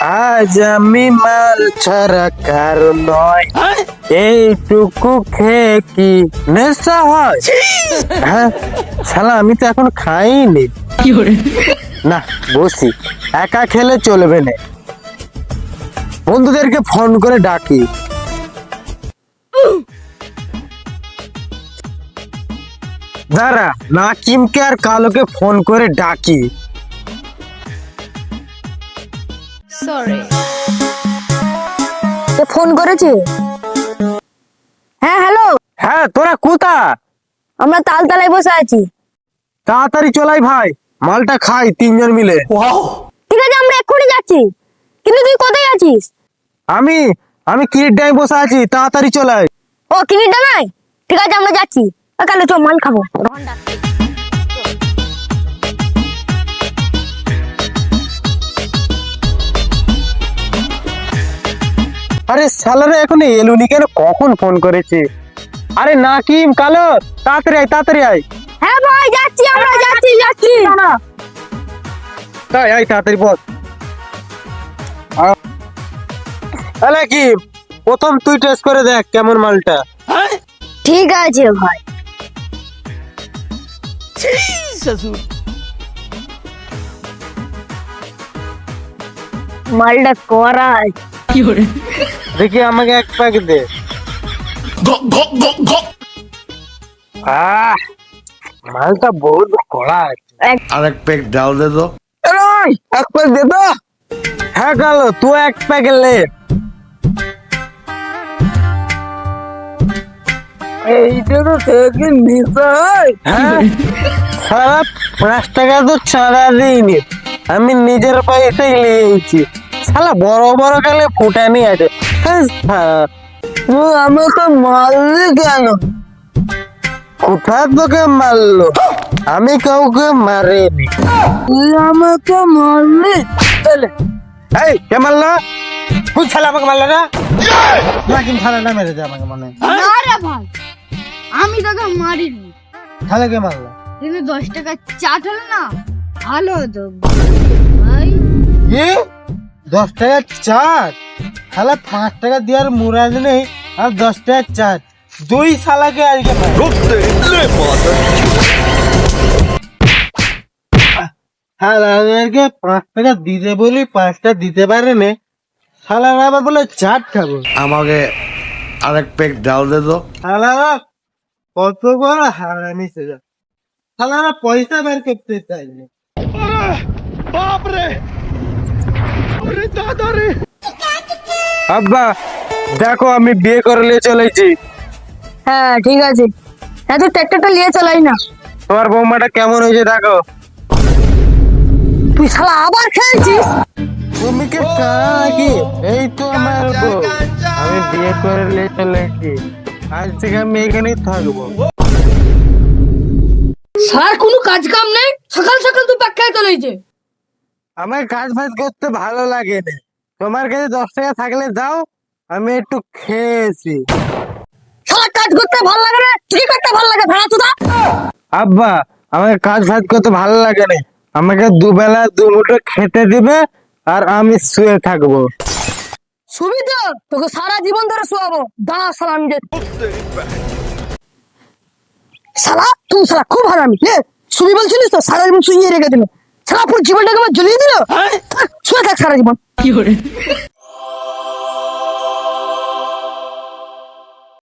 আজ আমি মাল ছাড়া কারও নয়। এইটুকু খেয়ে কি নেশা হয়? হ্যাঁ? শালা আমি তো এখন খাইনি। না বসি। একা খেলে চলবে না। বন্ধুদেরকে ফোন করে ডাকি। দাঁড়া নাকিমকে আর কালোকে ফোন করে ডাকি। সরি কে ফোন করেছে? হ্যাঁ হ্যালো। হ্যাঁ তোরা কোথা আমরা তালতলায় বসে আছি। তাড়াতাড়ি চলাই ভাই মালটা খাই তিনজন মিলে। ঠিক আছে আমরা এক্ষুনি যাচ্ছি। কিন্তু তুই কোথায় আছিস? আমি আমি কিরিট ডাই বসে আছি তাড়াতাড়ি চলাই। ও কিনিটা নাই? ঠিক আছে আমরা যাচ্ছি। কালো চল মাল খাব। আরে এখন এলুনি কেন? কখন ফোন করেছে? আরে নাকিম কালো তাড়াতাড়ি আয় তাড়াতাড়ি আয়। হ্যাঁ ভাই যাচ্ছি আমরা যাচ্ছি যাচ্ছি। তাই আয় তাড়াতাড়ি বল। আরে কি প্রথম তুই টেস্ট করে দেখ কেমন মালটা। ঠিক আছে ভাই। মালটা করা। আছে। দেখি আমাকে এক প্যাক দে। আহ মালটা বহুত কড়া। আছে আর এক প্যাক ডাল দে তো। এক প্যাক দে তো। হ্যাঁ কালো তুই এক প্যাক লে। এইটা তো থেকে নিতে হয় হ্যাঁ। সারা পাঁচ টাকা তো ছাড়া দিইনি। আমি নিজের পয়সায় নিয়েছি। শালা বড় বড় কালে ফুটানি আছে শালা, তুই আমাকে মারলি কেন? কোথা তোকে মারলো? আমি কাউকে মারিনি। তুই আমাকে মারলি? চলে এই কে মারলো? তুই ছালা আমাকে মারলো না নাকি ছালাটা মেরেছে আমাকে মনে। না রে ভাই আমি তোকে মারিনি। ছালা কে মারলো? দশ টাকা চাট হলো না ভালো হতো। ভাই দশ টাকা চাট শালা পাঁচ টাকা দেওয়ার মুরাদ নেই আর দশ টাকা চাট দুই শালাকে আজকে। শালাদেরকে পাঁচ টাকা দিতে বলি পাঁচটা দিতে পারে নে। শালারা আবার বলে চাট খাব। আমাকে আর এক প্যাক ডাল দে তো। শালারা কত বড় হারামি সেটা শালারা পয়সা বের করতে আব্বা দেখো আমি বিয়ে করে নিয়ে চলেছি হ্যাঁ ঠিক আছে। হ্যাঁ তুই ট্র্যাক্টরটা নিয়ে চালাই না। তোমার বৌমাটা কেমন হয়েছে দেখো। তুই শালা আবার খেলছিস? তুমি কে কাকি? এই তো আমার বউ। আমি বিয়ে করে নিয়ে চলেছি আজ থেকে আমি এখানেই থাকব। সার কোনো কাজ কাম নেই? সকাল সকাল তুই পাক্কায় চলেছে আমার কাজ ফাজ করতে ভালো লাগে না তোমার কাছে দশ টাকা থাকলে দাও আমি একটু খেয়েছি। সারা কাজ করতে ভালো লাগে না? চুরি করতে ভালো লাগে ভাড়া আব্বা আমাকে কাজ ফাজ করতে ভালো লাগে না আমাকে দুবেলা দু মুঠো খেতে দিবে আর আমি শুয়ে থাকব। সুবিধা তোকে সারা জীবন ধরে শোয়াবো। দাঁড়া শালা আমি শালা তুই শালা খুব হারামি। লে সুবি বলছিলিস তো সারা জীবন শুয়ে রেখে দিল। শালা পুরো জীবনটাকে আমার জ্বলিয়ে দিল? শুয়ে থাক সারা জীবন।